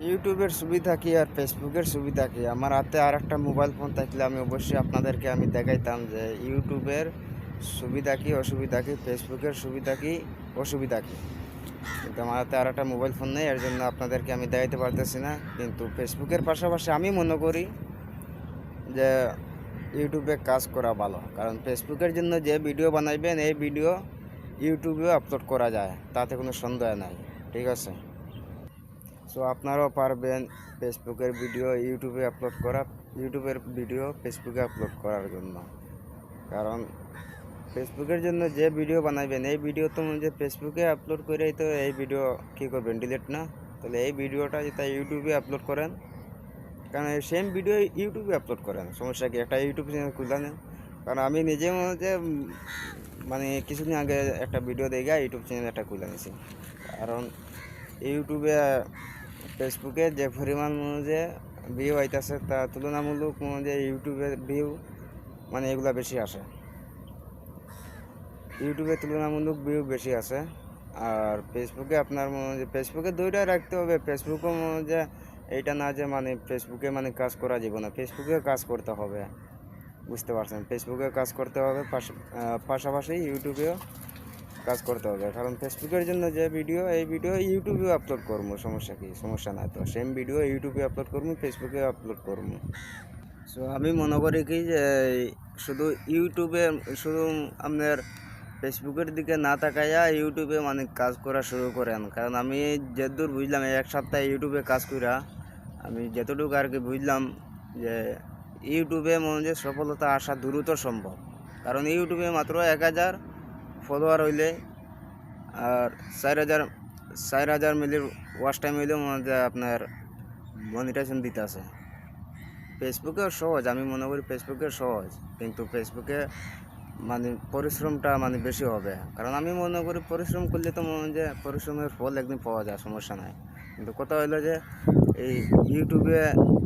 ইউটিউবের সুবিধা কি আর ফেসবুকের সুবিধা কি? আমার হাতে আর একটা মোবাইল ফোন থাকলে আমি অবশ্যই আপনাদেরকে আমি দেখাইতাম যে ইউটিউবের সুবিধা কি, অসুবিধা কি, ফেসবুকের সুবিধা কি, অসুবিধা কি? কিন্তু আমার হাতে আর একটা মোবাইল ফোন নেই, এর জন্য আপনাদেরকে আমি দেখাইতে পারতেছি না। কিন্তু ফেসবুকের পাশাপাশি আমি মনে করি যে ইউটিউবে কাজ করা ভালো। কারণ ফেসবুকের জন্য যে ভিডিও বানাইবেন, এই ভিডিও ইউটিউবেও আপলোড করা যায়, তাতে কোনো সন্দেহ নাই। ঠিক আছে? সো আপনারাও পারবেন ফেসবুকের ভিডিও ইউটিউবে আপলোড করা ইউটিউবের ভিডিও ফেসবুকে আপলোড করার জন্য। কারণ ফেসবুকের জন্য যে ভিডিও বানাবেন এই ভিডিও তো যে ফেসবুকে আপলোড করেই তো এই ভিডিও কী করবেন ডিলিট না? তাহলে এই ভিডিওটা যেটা ইউটিউবে আপলোড করেন কারণ এই সেম ভিডিও ইউটিউবে আপলোড করেন সমস্যা কি? একটা ইউটিউব চ্যানেল খুলে নেন কারণ আমি নিজে মনে যে উম, মানে কিছুদিন আগে একটা ভিডিও দেখে ইউটিউব চ্যানেল একটা খুলে নিয়েছি কারণ ইউটিউবে ফেসবুকে যে পরিমাণ যে ভিউ আইতেছে তা তুলনামূলক যে ইউটিউবে ভিউ মানে এগুলা বেশি আসে ইউটিউবে তুলনামূলক ভিউ বেশি আছে। আর ফেসবুকে আপনার মনে যে ফেসবুকে দুইটাই রাখতে হবে। ফেসবুকও মনে যে এইটা না যে মানে ফেসবুকে মানে কাজ করা যাবে না। ফেসবুকে কাজ করতে হবে। বুঝতে পারছেন? ফেসবুকে কাজ করতে হবে। পাশ- পাশাপাশি ইউটিউবেও কাজ করতে হবে। কারণ ফেসবুকের জন্য যে ভিডিও এই ভিডিও ইউটিউবে আপলোড করব, সমস্যা কি? সমস্যা নাই তো। সেম ভিডিও ইউটিউবে আপলোড করব ফেসবুকে আপলোড করব। সো আমি মনে করি কি যে শুধু ইউটিউবে, শুধু আপনার ফেসবুকের দিকে না তাকাইয়া ইউটিউবে মানে কাজ করা শুরু করেন। কারণ আমি যতদূর বুঝলাম এক সপ্তাহ ইউটিউবে কাজ করা আমি যতটুকু আর কি বুঝলাম যে, ইউটিউবে মনে যে সফলতা আসা দ্রুত সম্ভব। কারণ ইউটিউবে মাত্র এক হাজার ফলোয়ার হইলে আর চার হাজার চার হাজার মিলির ওয়াচ টাইম হইলেও মনে হয় যে আপনার মনিটাইজেশন দিতে আছে। ফেসবুকেও সহজ, আমি মনে করি ফেসবুকে সহজ, কিন্তু ফেসবুকে মানে পরিশ্রমটা মানে বেশি হবে। কারণ আমি মনে করি পরিশ্রম করলে তো মনে যে পরিশ্রমের ফল একদিন পাওয়া যায়, সমস্যা নাই। কিন্তু কথা হলো যে এই ইউটিউবে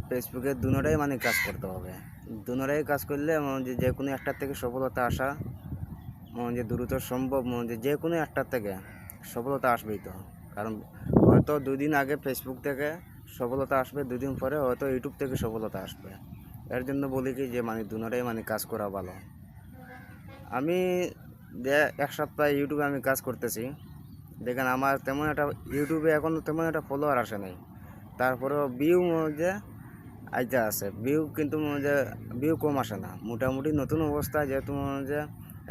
ফেসবুকে দুনোটাই মানে কাজ করতে হবে। দুনোটাই কাজ করলে যে কোনো একটার থেকে সফলতা আসা যে দ্রুত সম্ভব, মনে যে যে কোনো একটার থেকে সফলতা আসবেই তো। কারণ হয়তো দুদিন আগে ফেসবুক থেকে সফলতা আসবে, দুদিন পরে হয়তো ইউটিউব থেকে সফলতা আসবে। এর জন্য বলি কি যে মানে দুনোটাই মানে কাজ করা ভালো। আমি যে এক সপ্তাহ ইউটিউবে আমি কাজ করতেছি, দেখেন আমার তেমন একটা ইউটিউবে এখন তেমন একটা ফলোয়ার আসে নাই। তারপরেও ভিউ যে আইতে আছে। ভিউ কিন্তু যে ভিউ কম আসে না। মোটামুটি নতুন অবস্থা যেহেতু যে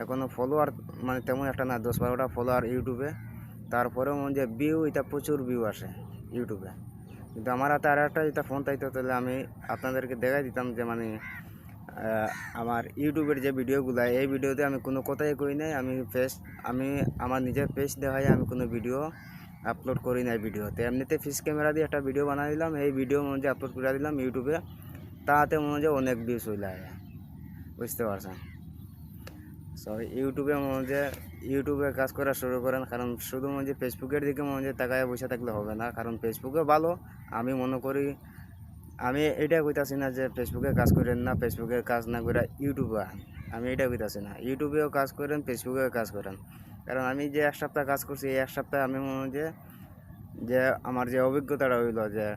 এখনও ফলোয়ার মানে তেমন একটা না, দশ বারোটা ফলোয়ার ইউটিউবে তারপরেও মনে যে ভিউ এটা প্রচুর ভিউ আসে ইউটিউবে কিন্তু আমার হাতে আর একটা যেটা ফোন তাইতো তাহলে আমি আপনাদেরকে দেখাই দিতাম যে মানে আমার ইউটিউবের যে ভিডিওগুলো এই ভিডিওতে আমি কোনো কথাই কই নাই। আমি ফেস আমি, আমার নিজের ফেস দেখাই, আমি কোনো ভিডিও আপলোড করি নাই ভিডিওতে এমনিতে ফিস ক্যামেরা দিয়ে একটা ভিডিও বানাই দিলাম, এই ভিডিও মধ্যে আপলোড করে দিলাম ইউটিউবে তাতে মনে যে অনেক ভিউজ হইলে বুঝতে পারছেন? সো ইউটিউবে মনে যে ইউটিউবে কাজ করা শুরু করেন, কারণ শুধু মনে যে ফেসবুকের দিকে মনে যে তাকায় বসে থাকলে হবে না, কারণ ফেসবুকে ভালো। আমি মনে করি, আমি এটা কইতাছি না যে ফেসবুকে কাজ করেন না ফেসবুকে কাজ না করে ইউটিউবে আমি এটা কইতাছি না ইউটিউবেও কাজ করেন ফেসবুকেও কাজ করেন। কারণ আমি যে এক সপ্তাহ কাজ করছি, এই এক সপ্তাহে আমি মনে যে যে আমার যে অভিজ্ঞতাটা হইল যে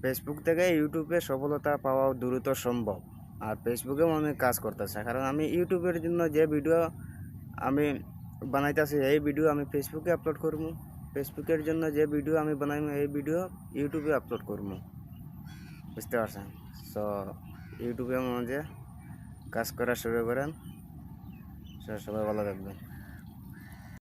ফেসবুক থেকে ইউটিউবে সফলতা পাওয়া দ্রুত সম্ভব। আর ফেসবুকেও আমি কাজ করতেছে। কারণ আমি ইউটিউবের জন্য যে ভিডিও আমি বানাইতেছি, এই ভিডিও আমি ফেসবুকে আপলোড করব। ফেসবুকের জন্য যে ভিডিও আমি বানাইবো, এই ভিডিও ইউটিউবে আপলোড করব। বুঝতে পারছেন? সো ইউটিউবে যে কাজ করা শুরু করেন। সবাই ভালো থাকবেন।